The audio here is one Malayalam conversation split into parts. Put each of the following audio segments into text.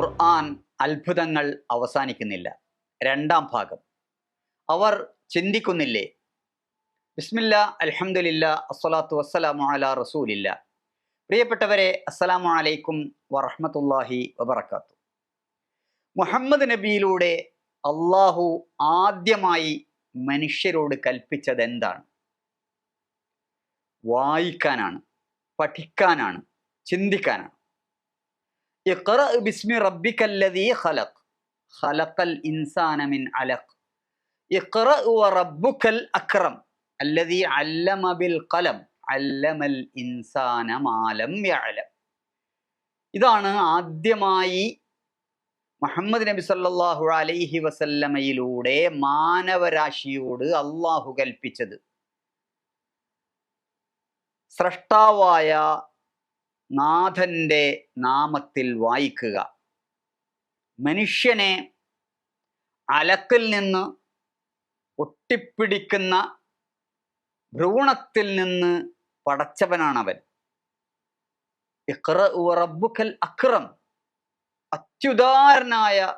ഖുർആൻ അത്ഭുതങ്ങൾ അവസാനിക്കുന്നില്ല. രണ്ടാം ഭാഗം. അവർ ചിന്തിക്കുന്നില്ലേ? ബിസ്മില്ല അലഹമില്ല അസ്സലാത്തു വസ്സലാമു അല റസൂലില്ല. പ്രിയപ്പെട്ടവരെ അസ്സലാമു അലൈക്കും വറഹ്മത്തുള്ളാഹി വബർക്കാത്തു മുഹമ്മദ് നബിയിലൂടെ അള്ളാഹു ആദ്യമായി മനുഷ്യരോട് കൽപ്പിച്ചത് എന്താണ് വായിക്കാനാണ് പഠിക്കാനാണ് ചിന്തിക്കാനാണ്. ബിസ്മി ഖലഖൽ വ അല്ലമ ബിൽ ഖലം. അല്ലമൽ ഇൻസാന ഇതാണ് ആദ്യമായി മുഹമ്മദ് നബി സല്ലാഹു അലൈഹി വസല്ലമയിലൂടെ മാനവരാശിയോട് അള്ളാഹു കൽപ്പിച്ചത്. സ്രഷ്ടാവായ നാഥന്റെ നാമത്തിൽ വായിക്കുക. മനുഷ്യനെ അലക്കിൽ നിന്ന് ഒട്ടിപ്പിടിക്കുന്ന ഭ്രൂണത്തിൽ നിന്ന് പടച്ചവനാണവൻ. റബ്ബുക്കൽ അക്രം. അത്യുദാരനായ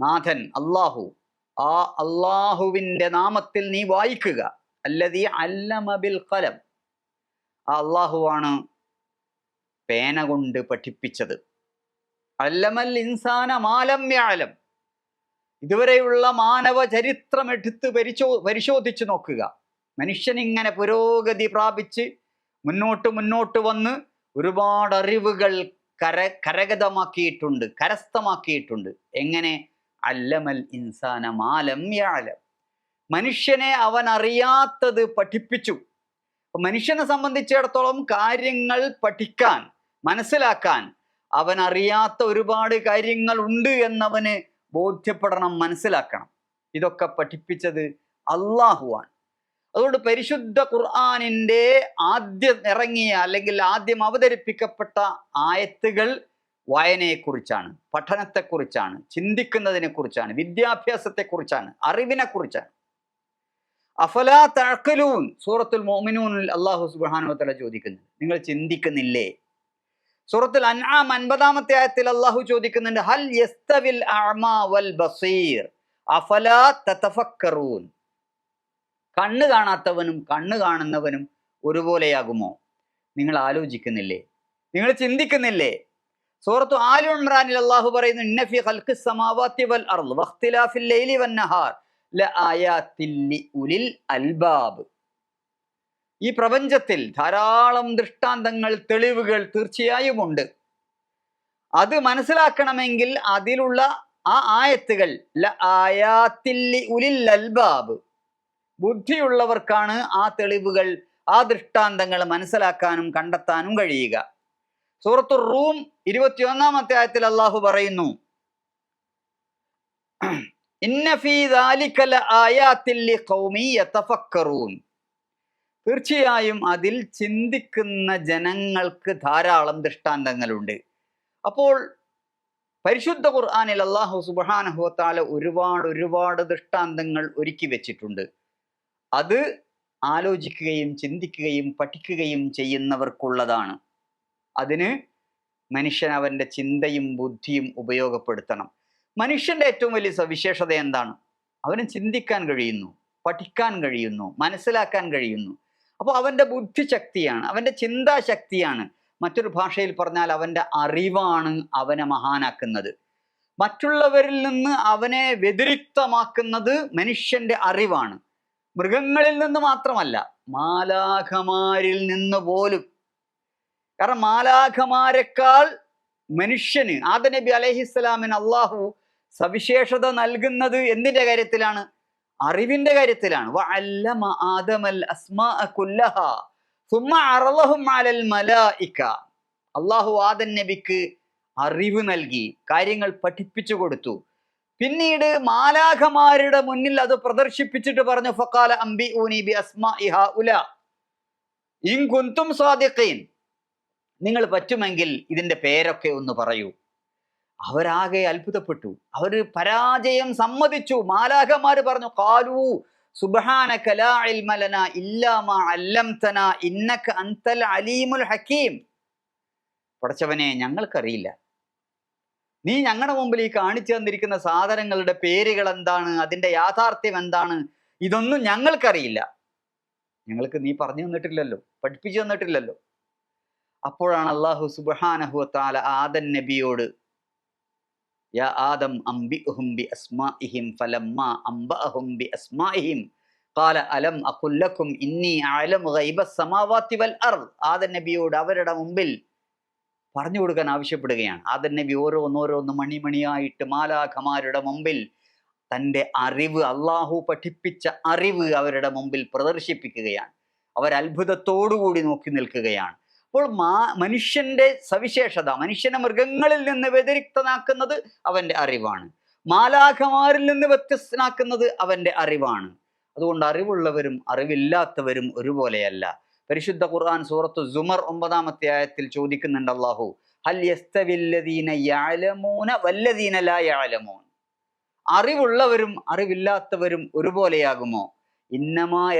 നാഥൻ അള്ളാഹു ആ അള്ളാഹുവിന്റെ നാമത്തിൽ നീ വായിക്കുക. അല്ലതീ അല്ലമ ബിൽ കലം ആ അള്ളാഹുവാണ് പേന കൊണ്ട് പഠിപ്പിച്ചത്. അല്ലമൽ ഇൻസാന മാലം വ്യാലം ഇതുവരെയുള്ള മാനവ ചരിത്രം എടുത്ത് പരിശോ പരിശോധിച്ചു നോക്കുക. മനുഷ്യൻ ഇങ്ങനെ പുരോഗതി പ്രാപിച്ച് മുന്നോട്ട് മുന്നോട്ട് വന്ന് ഒരുപാട് അറിവുകൾ കര കരഗതമാക്കിയിട്ടുണ്ട് കരസ്ഥമാക്കിയിട്ടുണ്ട്. എങ്ങനെ? അല്ലമൽ ഇൻസാന മാലം വ്യാലം മനുഷ്യനെ അവൻ അറിയാത്തത് പഠിപ്പിച്ചു. മനുഷ്യനെ സംബന്ധിച്ചിടത്തോളം കാര്യങ്ങൾ പഠിക്കാൻ മനസ്സിലാക്കാൻ അവൻ അറിയാത്ത ഒരുപാട് കാര്യങ്ങൾ ഉണ്ട് എന്നവന് ബോധ്യപ്പെടണം മനസ്സിലാക്കണം. ഇതൊക്കെ പഠിപ്പിച്ചത് അള്ളാഹുവാണ് അതുകൊണ്ട് പരിശുദ്ധ ഖുർആാനിന്റെ ആദ്യം ഇറങ്ങിയ അല്ലെങ്കിൽ ആദ്യം അവതരിപ്പിക്കപ്പെട്ട ആയത്തുകൾ വായനയെക്കുറിച്ചാണ് പഠനത്തെക്കുറിച്ചാണ് ചിന്തിക്കുന്നതിനെ കുറിച്ചാണ് വിദ്യാഭ്യാസത്തെക്കുറിച്ചാണ് അറിവിനെക്കുറിച്ചാണ്. അഫലാ തഴക്കലൂൻ സൂറത്തുൽ മോമിനൂനിൽ അള്ളാഹു സുബാനുവത്തല ചോദിക്കുന്നു. നിങ്ങൾ ചിന്തിക്കുന്നില്ലേ? സൂറത്തുൽ അൻആം അൻപതാമത്തെ ആയത്തിൽ അള്ളാഹു ചോദിക്കുന്നുണ്ട് ഹൽ യസ്തവിൽ വൽ ബസീർ? അഫല തതഫക്കറൂൻ? കണ്ണ് കാണാത്തവനും കണ്ണ് കാണുന്നവനും ഒരുപോലെയാകുമോ? നിങ്ങൾ ആലോചിക്കുന്നില്ലേ? നിങ്ങൾ ചിന്തിക്കുന്നില്ലേ? സൂറത്തു ആലു ഇമ്രാനിൽ അള്ളാഹു പറയുന്നു ഇന്നഫി ഖൽഖി സമാവാത്തി വൽ അർൾ വഖ്തിലാഫിൽ ലൈലി വന്നഹാർ നഹാർ ലആയാത്തിൽ ലിഉലിൽ അൽബാബ്. ഈ പ്രപഞ്ചത്തിൽ ധാരാളം ദൃഷ്ടാന്തങ്ങൾ തെളിവുകൾ തീർച്ചയായും ഉണ്ട് അത് മനസ്സിലാക്കണമെങ്കിൽ അതിലുള്ള ആ ആയത്തുകൾ ലആയാത്തിൽ ലിഉലിൽ അൽബാബ് ബുദ്ധിയുള്ളവർക്കാണ് ആ തെളിവുകൾ ആ ദൃഷ്ടാന്തങ്ങൾ മനസ്സിലാക്കാനും കണ്ടെത്താനും കഴിയുക. സൂറത്തു റൂം ഇരുപത്തിയൊന്നാമത്തെ ആയത്തിൽ അള്ളാഹു പറയുന്നു തീർച്ചയായും അതിൽ ചിന്തിക്കുന്ന ജനങ്ങൾക്ക് ധാരാളം ദൃഷ്ടാന്തങ്ങളുണ്ട്. അപ്പോൾ പരിശുദ്ധ ഖുർആാനിൽ അള്ളാഹു സുബാനഹുവത്താല ഒരുപാട് ഒരുപാട് ദൃഷ്ടാന്തങ്ങൾ ഒരുക്കി വെച്ചിട്ടുണ്ട്. അത് ആലോചിക്കുകയും ചിന്തിക്കുകയും പഠിക്കുകയും ചെയ്യുന്നവർക്കുള്ളതാണ്. അതിന് മനുഷ്യൻ അവന്റെ ചിന്തയും ബുദ്ധിയും ഉപയോഗപ്പെടുത്തണം. മനുഷ്യന്റെ ഏറ്റവും വലിയ സവിശേഷത എന്താണ്? അവന് ചിന്തിക്കാൻ കഴിയുന്നു പഠിക്കാൻ കഴിയുന്നു മനസ്സിലാക്കാൻ കഴിയുന്നു. അപ്പോൾ അവന്റെ ബുദ്ധിശക്തിയാണ് അവന്റെ ചിന്താശക്തിയാണ്. മറ്റൊരു ഭാഷയിൽ പറഞ്ഞാൽ അവന്റെ അറിവാണ് അവനെ മഹാനാക്കുന്നത്. മറ്റുള്ളവരിൽ നിന്ന് അവനെ വ്യതിരിക്തമാക്കുന്നത് മനുഷ്യന്റെ അറിവാണ്. മൃഗങ്ങളിൽ നിന്ന് മാത്രമല്ല മാലാഖമാരിൽ നിന്ന് പോലും. കാരണം മാലാഖമാരെക്കാൾ മനുഷ്യന് ആദനബി അലഹിസ്സലാമിന് അള്ളാഹു സവിശേഷത നൽകുന്നത് എന്തിന്റെ കാര്യത്തിലാണ്? അറിവിന്റെ കാര്യത്തിലാണ്. അള്ളാഹു ആദൻ നബിക്ക് അറിവ് നൽകി കാര്യങ്ങൾ പഠിപ്പിച്ചു കൊടുത്തു. പിന്നീട് മാലാഖമാരുടെ മുന്നിൽ അത് പ്രദർശിപ്പിച്ചിട്ട് പറഞ്ഞു ഫക്കാല അംബി ഊനി ബി അസ്മാ ഇഹ ഉല ഇൻ കുന്തും സ്വാദിഖീൻ നിങ്ങൾ പറ്റുമെങ്കിൽ ഇതിന്റെ പേരൊക്കെ ഒന്ന് പറയൂ. അവരാകെ അത്ഭുതപ്പെട്ടു. അവർ പരാജയം സമ്മതിച്ചു. മാലാഖമാർ പറഞ്ഞു കാലു സുബ്ഹാനക ഇൽമ ലനാ ഇല്ലാ ഇന്നക അലീമുൽ ഹക്കീം. പടച്ചവനെ ഞങ്ങൾക്കറിയില്ല. നീ ഞങ്ങളുടെ മുമ്പിൽ ഈ കാണിച്ചു തന്നിരിക്കുന്ന സാധനങ്ങളുടെ പേരുകൾ എന്താണ്? അതിന്റെ യാഥാർത്ഥ്യം എന്താണ്? ഇതൊന്നും ഞങ്ങൾക്കറിയില്ല. ഞങ്ങൾക്ക് നീ പറഞ്ഞു തന്നിട്ടില്ലല്ലോ പഠിപ്പിച്ചു തന്നിട്ടില്ലല്ലോ. അപ്പോഴാണ് അള്ളാഹു സുബ്ഹാനഹു താല ആദൻ നബിയോട് യാ ആദം ബി അസ്മാഇഹിം ബി അസ്മാഇഹിം അലം ഇന്നി ഗൈബ വൽ നബിയോട് അവരുടെ മുമ്പിൽ പറഞ്ഞു കൊടുക്കാൻ ആവശ്യപ്പെടുകയാണ്. ആദൻ നബി ഓരോന്നോരോന്ന് മണിമണിയായിട്ട് മാലാഖമാരുടെ മുമ്പിൽ തന്റെ അറിവ് അള്ളാഹു പഠിപ്പിച്ച അറിവ് അവരുടെ മുമ്പിൽ പ്രദർശിപ്പിക്കുകയാണ്. അവർ അത്ഭുതത്തോടുകൂടി നോക്കി നിൽക്കുകയാണ്. അപ്പോൾ മാ മനുഷ്യന്റെ സവിശേഷത മനുഷ്യനെ മൃഗങ്ങളിൽ നിന്ന് വ്യതിരിക്തനാക്കുന്നത് അവന്റെ അറിവാണ്. മാലാഖമാരിൽ നിന്ന് വ്യത്യസ്തനാക്കുന്നത് അവന്റെ അറിവാണ്. അതുകൊണ്ട് അറിവുള്ളവരും അറിവില്ലാത്തവരും ഒരുപോലെയല്ല. പരിശുദ്ധ ഖുർആൻ സൂറത്തു സുമർ ഒമ്പതാമത്തെ ആയത്തിൽ ചോദിക്കുന്നുണ്ട് അള്ളാഹു അറിവുള്ളവരും അറിവില്ലാത്തവരും ഒരുപോലെയാകുമോ? ഇന്നമാ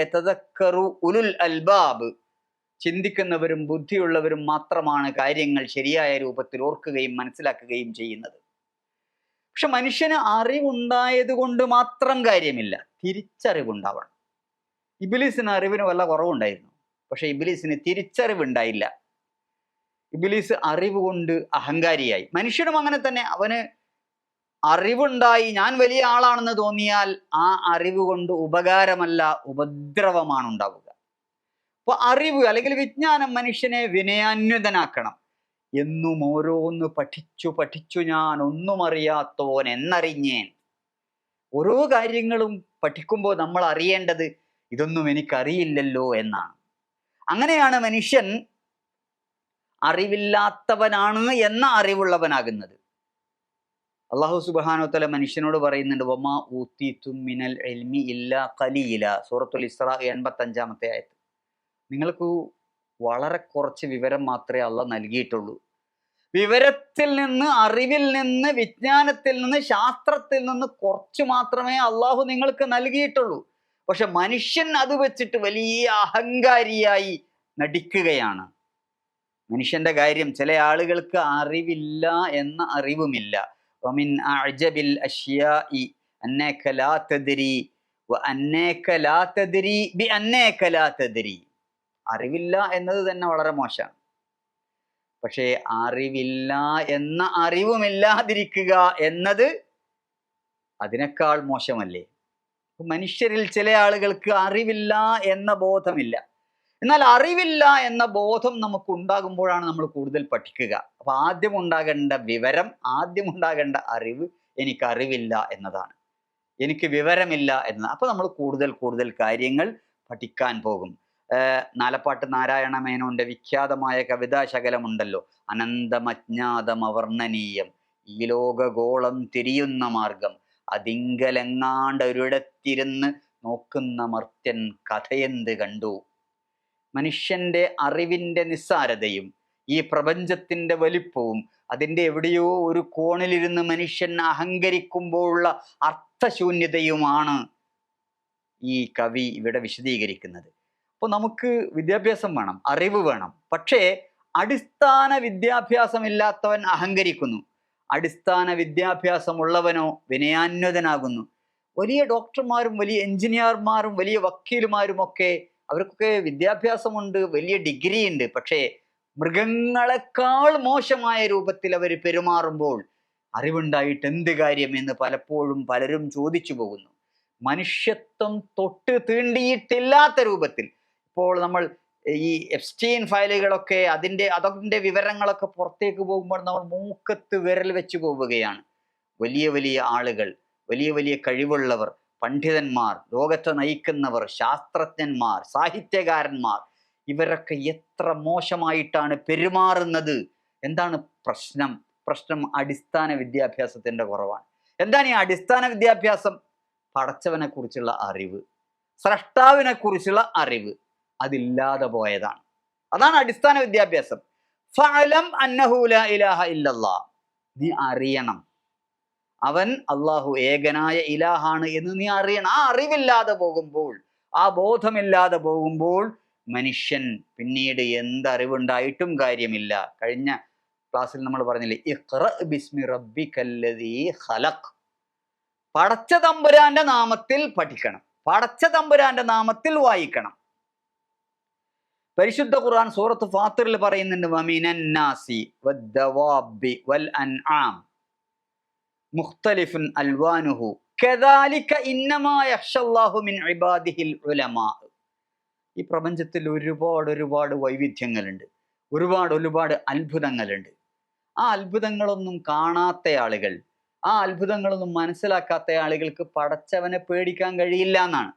ഉലുൽ അൽബാബ്. ചിന്തിക്കുന്നവരും ബുദ്ധിയുള്ളവരും മാത്രമാണ് കാര്യങ്ങൾ ശരിയായ രൂപത്തിൽ ഓർക്കുകയും മനസ്സിലാക്കുകയും ചെയ്യുന്നത്. പക്ഷെ മനുഷ്യന് അറിവുണ്ടായത് കൊണ്ട് മാത്രം കാര്യമില്ല. തിരിച്ചറിവുണ്ടാവണം. ഇബിലീസിന് അറിവിന് വല്ല കുറവുണ്ടായിരുന്നു. പക്ഷെ ഇബിലീസിന് തിരിച്ചറിവുണ്ടായില്ല. ഇബിലീസ് അറിവ് കൊണ്ട് അഹങ്കാരിയായി. മനുഷ്യനും അങ്ങനെ തന്നെ. അവന് അറിവുണ്ടായി. ഞാൻ വലിയ ആളാണെന്ന് തോന്നിയാൽ ആ അറിവ് കൊണ്ട് ഉപകാരമല്ല ഉപദ്രവമാണ് ഉണ്ടാവുക. അപ്പൊ അറിവ് അല്ലെങ്കിൽ വിജ്ഞാനം മനുഷ്യനെ വിനയാന്വിതനാക്കണം. എന്നും ഓരോന്ന് പഠിച്ചു പഠിച്ചു ഞാൻ ഒന്നും അറിയാത്തോൻ എന്നറിഞ്ഞേൻ. ഓരോ കാര്യങ്ങളും പഠിക്കുമ്പോൾ നമ്മൾ അറിയേണ്ടത് ഇതൊന്നും എനിക്കറിയില്ലല്ലോ എന്നാണ്. അങ്ങനെയാണ് മനുഷ്യൻ അറിവില്ലാത്തവനാണ് എന്ന അറിവുള്ളവനാകുന്നത്. അള്ളാഹു സുബാനോത്തല മനുഷ്യനോട് പറയുന്നുണ്ട് വമാ ഊത്തി തുമ്മിനൽ എൽമി ഇല്ല കലിയില സൂറത്തുൽ ഇസ്ര എൺപത്തഞ്ചാമത്തെ ആയത് നിങ്ങൾക്ക് വളരെ കുറച്ച് വിവരം മാത്രമേ അല്ല നൽകിയിട്ടുള്ളൂ. വിവരത്തിൽ നിന്ന് അറിവിൽ നിന്ന് വിജ്ഞാനത്തിൽ നിന്ന് ശാസ്ത്രത്തിൽ നിന്ന് കുറച്ച് മാത്രമേ അള്ളാഹു നിങ്ങൾക്ക് നൽകിയിട്ടുള്ളൂ. പക്ഷെ മനുഷ്യൻ അത് വെച്ചിട്ട് വലിയ അഹങ്കാരിയായി നടിക്കുകയാണ്. മനുഷ്യന്റെ കാര്യം ചില ആളുകൾക്ക് അറിവില്ല എന്ന അറിവുമില്ല. അന്നേക്കലാത്തതിരി അന്നേക്കലാത്തതിരി ബി അന്നേക്കലാത്തതിരി അറിവില്ല എന്നത് തന്നെ വളരെ മോശമാണ്. പക്ഷേ അറിവില്ല എന്ന അറിവുമില്ലാതിരിക്കുക എന്നത് അതിനേക്കാൾ മോശമല്ലേ? മനുഷ്യരിൽ ചില ആളുകൾക്ക് അറിവില്ല എന്ന ബോധമില്ല. എന്നാൽ അറിവില്ല എന്ന ബോധം നമുക്ക് ഉണ്ടാകുമ്പോഴാണ് നമ്മൾ കൂടുതൽ പഠിക്കുക. അപ്പൊ ആദ്യം ഉണ്ടാകേണ്ട വിവരം ആദ്യം ഉണ്ടാകേണ്ട അറിവ് എനിക്ക് അറിവില്ല എന്നതാണ്. എനിക്ക് വിവരമില്ല എന്നതാണ്. അപ്പൊ നമ്മൾ കൂടുതൽ കൂടുതൽ കാര്യങ്ങൾ പഠിക്കാൻ പോകും. നാലപ്പാട്ട് നാരായണ മേനോന്റെ വിഖ്യാതമായ കവിതാ ശകലമുണ്ടല്ലോ അനന്തമജ്ഞാതമവർണനീയം. ഈ ലോകഗോളം തിരിയുന്ന മാർഗം. അതിങ്കലെങ്ങാണ്ടൊരിടത്തിരുന്ന് നോക്കുന്ന മർത്യൻ കഥയെന്ത് കണ്ടു? മനുഷ്യന്റെ അറിവിന്റെ നിസ്സാരതയും ഈ പ്രപഞ്ചത്തിന്റെ വലിപ്പവും അതിന്റെ എവിടെയോ ഒരു കോണിലിരുന്ന് മനുഷ്യൻ അഹങ്കരിക്കുമ്പോഴുള്ള അർത്ഥശൂന്യതയുമാണ് ഈ കവി ഇവിടെ വിശദീകരിക്കുന്നത്. അപ്പോൾ നമുക്ക് വിദ്യാഭ്യാസം വേണം അറിവ് വേണം. പക്ഷേ അടിസ്ഥാന വിദ്യാഭ്യാസമില്ലാത്തവൻ അഹങ്കരിക്കുന്നു. അടിസ്ഥാന വിദ്യാഭ്യാസമുള്ളവനോ വിനയാന്വതനാകുന്നു. വലിയ ഡോക്ടർമാരും വലിയ എഞ്ചിനീയർമാരും വലിയ വക്കീലുമാരും ഒക്കെ അവർക്കൊക്കെ വിദ്യാഭ്യാസമുണ്ട് വലിയ ഡിഗ്രി ഉണ്ട് പക്ഷേ മൃഗങ്ങളെക്കാൾ മോശമായ രൂപത്തിൽ അവർ പെരുമാറുമ്പോൾ അറിവുണ്ടായിട്ട് എന്ത് കാര്യം എന്ന് പലപ്പോഴും പലരും ചോദിച്ചു പോകുന്നു. മനുഷ്യത്വം തൊട്ട് തീണ്ടിയിട്ടില്ലാത്ത രൂപത്തിൽ ഇപ്പോൾ നമ്മൾ ഈ എഫ്സ്റ്റീൻ ഫയലുകളൊക്കെ അതിന്റെ അതിന്റെ വിവരങ്ങളൊക്കെ പുറത്തേക്ക് പോകുമ്പോൾ നമ്മൾ മൂക്കത്ത് വിരൽ വെച്ച് പോവുകയാണ്. വലിയ വലിയ ആളുകൾ വലിയ വലിയ കഴിവുള്ളവർ പണ്ഡിതന്മാർ ലോകത്തെ നയിക്കുന്നവർ ശാസ്ത്രജ്ഞന്മാർ സാഹിത്യകാരന്മാർ ഇവരൊക്കെ എത്ര മോശമായിട്ടാണ് പെരുമാറുന്നത്? എന്താണ് പ്രശ്നം? പ്രശ്നം അടിസ്ഥാന വിദ്യാഭ്യാസത്തിന്റെ കുറവാണ്. എന്താണ് ഈ അടിസ്ഥാന വിദ്യാഭ്യാസം? പടച്ചവനെക്കുറിച്ചുള്ള അറിവ് സ്രഷ്ടാവിനെ കുറിച്ചുള്ള അറിവ്. അതില്ലാതെ പോയതാണ്. അതാണ് അടിസ്ഥാന വിദ്യാഭ്യാസം. ഫഅലം അന്നഹു ലാ ഇലാഹ ഇല്ലല്ലാ. നീ അറിയണം. അവൻ അള്ളാഹു ഏകനായ ഇലാഹാണ് എന്ന് നീ അറിയണം. ആ അറിവില്ലാതെ പോകുമ്പോൾ ആ ബോധമില്ലാതെ പോകുമ്പോൾ മനുഷ്യൻ പിന്നീട് എന്തറിവുണ്ടായിട്ടും കാര്യമില്ല. കഴിഞ്ഞ ക്ലാസ്സിൽ നമ്മൾ പറഞ്ഞില്ലേ ബിസ്മി പടച്ച തമ്പുരാന്റെ നാമത്തിൽ പഠിക്കണം. പടച്ച തമ്പുരാന്റെ നാമത്തിൽ വായിക്കണം. പരിശുദ്ധ ഖുർആൻ സൂറത്ത് ഫാത്തിറിൽ പറയുന്നുണ്ട് വമിനൻ നാസി വദ്ദവാബി വൽ അൻആം മുഖ്തലിഫുൻ അൽവാനുഹു കദാലിക ഇന്നമാ യഖ്ഷല്ലാഹു മിൻ ഇബാദിഹിൽ ഉലമാ. ഈ പ്രപഞ്ചത്തിൽ ഒരുപാട് ഒരുപാട് വൈവിധ്യങ്ങളുണ്ട്. ഒരുപാട് ഒരുപാട് അത്ഭുതങ്ങളുണ്ട്. ആ അത്ഭുതങ്ങളൊന്നും കാണാത്ത ആളുകൾ ആ അത്ഭുതങ്ങളൊന്നും മനസ്സിലാക്കാത്ത ആളുകൾക്ക് പടച്ചവനെ പേടിക്കാൻ കഴിയില്ല എന്നാണ്.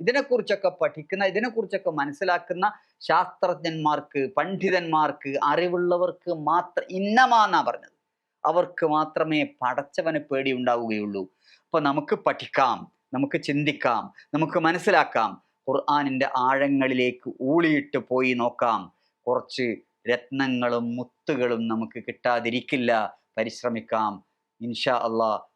ഇതിനെക്കുറിച്ചൊക്കെ പഠിക്കുന്ന ഇതിനെക്കുറിച്ചൊക്കെ മനസ്സിലാക്കുന്ന ശാസ്ത്രജ്ഞന്മാർക്ക് പണ്ഡിതന്മാർക്ക് അറിവുള്ളവർക്ക് മാത്രം ഇന്നമാ എന്നാ പറഞ്ഞത്. അവർക്ക് മാത്രമേ പടച്ചവന് പേടി ഉണ്ടാവുകയുള്ളൂ. അപ്പൊ നമുക്ക് പഠിക്കാം നമുക്ക് ചിന്തിക്കാം നമുക്ക് മനസ്സിലാക്കാം. ഖുർആാനിന്റെ ആഴങ്ങളിലേക്ക് ഊളിയിട്ട് പോയി നോക്കാം. കുറച്ച് രത്നങ്ങളും മുത്തുകളും നമുക്ക് കിട്ടാതിരിക്കില്ല. പരിശ്രമിക്കാം. ഇൻഷാ